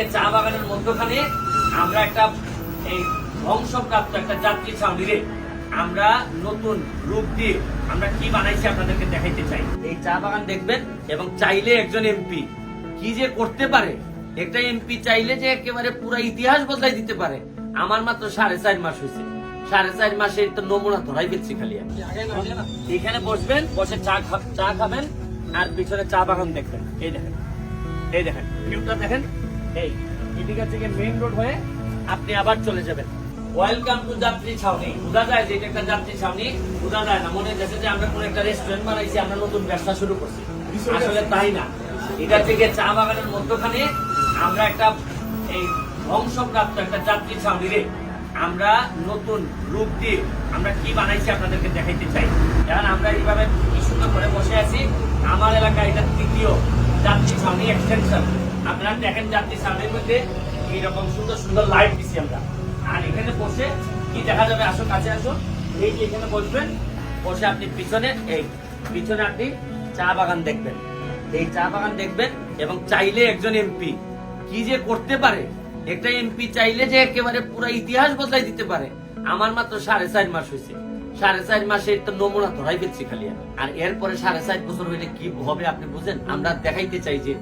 থেকে চা বাগানের মধ্যখানে আমরা একটা এই ধ্বংসপ্রাপ্ত একটা যাত্রী ছাউনিরে আমরা নতুন রূপ দিয়ে আমরা কি বানাইছি আপনাদেরকে দেখাইতে চাই। এই চা বাগান দেখবেন এবং চাইলে একজন এমপি কি যে করতে পারে, একটা এমপি চাইলে যে একেবারে পুরো ইতিহাস বদলাই দিতে পারে, আমার মাত্র সাড়ে চার মাস হয়েছে। সাড়ে চার মাসে তো নমুনা ধরাই ফেলছি খালি এখানে বসবেন, বসে চা চা খাবেন, আর পিছনে চা বাগান দেখবেন। এই দেখেন এই দেখেন, ভিউটা দেখেন। আপনি আবার চলে যাবেন। ওয়েলকাম টু যাত্রী ছাউনি। বোঝা যায় যে একটা যাত্রী ছাউনি, বোঝা যায় না। মনে হচ্ছে যে আমরা একটা রেস্টুরেন্ট বানাইছি, আমরা নতুন ব্যবসা শুরু করছি। আসলে তাই না? এটা থেকে চা বাগানের মধ্যখানে আমরা একটা এই ধ্বংসপ্রাপ্ত একটা যাত্রী ছাউনি রে। আমরা নতুন রূপ দিয়ে আমরা কি বানাইছি আপনাদেরকে দেখাইতে চাই। কারণ আমরা এইভাবে কি সুন্দর করে বসে আছি। আমার এলাকায় এটা তৃতীয় যাত্রী ছাউনি এক্সটেনশন আপনারা দেখেন ছাউনির মধ্যে এইরকম সুন্দর সুন্দর লাইট আমরা। আর এখানে বসে কি দেখা যাবে? আসো, কাছে আসো। এই যে এখানে বসবেন, বসে আপনি পিছনে, এই পিছনে আপনি চা বাগান দেখবেন। এই চা বাগান দেখবেন এবং চাইলে একজন এমপি কি যে করতে পারে? একটা এমপি চাইলে যে একেবারে পুরো ইতিহাস বদলাই দিতে পারে। আমার মাত্র সাড়ে চার মাস হয়েছে। সাড়ে চার মাসে তো নমুনা ধরাই খালি আর এরপরে সাড়ে চার বছর হইলে কি হবে আপনি বুঝেন? আমরা দেখাইতে চাই যে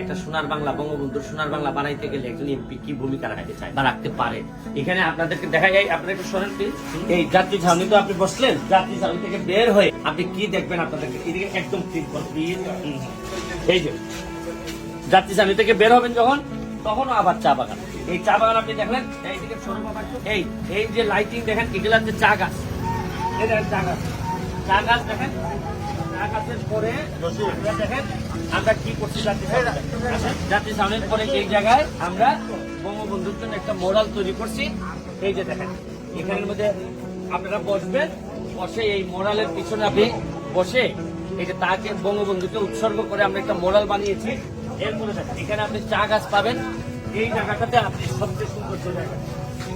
একটা সোনার বাংলা, বঙ্গবন্ধুর সোনার বাংলা বানাইতে গেলে একজন এমপি কি ভূমিকা রাখতে চায় বা রাখতে পারে? এখানে আপনাদেরকে দেখা যায়, আপনার একটু শোনেন এই যাত্রী ছাউনি তো আপনি বসলেন ছাউনি থেকে বের হয়ে আপনি কি দেখবেন আপনাদেরকে? এদিকে একদম এই যে ছাউনি থেকে বের হবেন যখন, তখনও আবার চা বাগান। এই চা বাগান আপনি দেখলেন? এইদিকে সরু এই এই যে লাইটিং দেখেন, এগুলো হচ্ছে চা গাছ। চা গাছ। চা গাছ দেখেন? সামনের পরে জায়গায় আমরা বঙ্গবন্ধুর জন্য একটা তৈরি করছি। এই যে দেখেন, এখানের মধ্যে আপনারা বসবেন, বসে এই মোরালের পিছনে আপনি বসে এই যে তাকে বঙ্গবন্ধুকে উৎসর্গ করে আমরা একটা মোরাল বানিয়েছি। এরপরে দেখেন, এখানে আপনি চা গাছ পাবেন। এই জায়গাটাতে আপনি সবচেয়ে সুন্দর জায়গা।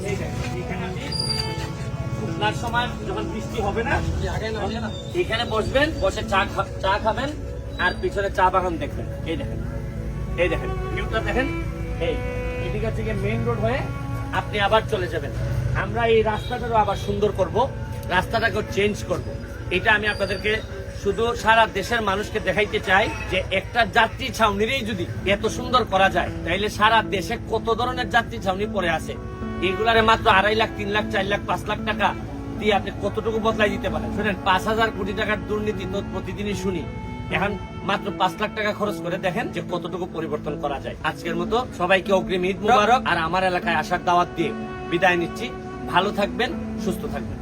এই দেখেন, এখানে আপনি শুকনার সময় যখন বৃষ্টি হবে না এখানে বসবেন বসে চা চা খাবেন আর পিছনে চা বাগান দেখবেন। এই দেখেন এই দেখেন ভিউটা দেখেন। এই এদিকে থেকে মেইন রোড হয়ে আপনি আবার চলে যাবেন। আমরা এই রাস্তাটারও আবার সুন্দর করব রাস্তাটাকে চেঞ্জ করব। এটা আমি আপনাদেরকে শুধু সারা দেশের মানুষকে দেখাইতে চাই যে একটা যাত্রী ছাউনিরই যদি এত সুন্দর করা যায় তাইলে সারা দেশে কত ধরনের যাত্রী ছাউনি পড়ে আছে? এগুলারে মাত্র আড়াই লাখ তিন লাখ চার লাখ পাঁচ লাখ টাকা দিয়ে আপনি কতটুকু বদলাই দিতে পারেন? শুনেন পাঁচ হাজার কোটি টাকার দুর্নীতি তো প্রতিদিনই শুনি। এখন মাত্র পাঁচ লাখ টাকা খরচ করে দেখেন যে কতটুকু পরিবর্তন করা যায়। আজকের মতো সবাইকে অগ্রিম ঈদ মুবারক। আর আমার এলাকায় আসার দাওয়াত দিয়ে বিদায় নিচ্ছি। ভালো থাকবেন সুস্থ থাকবেন।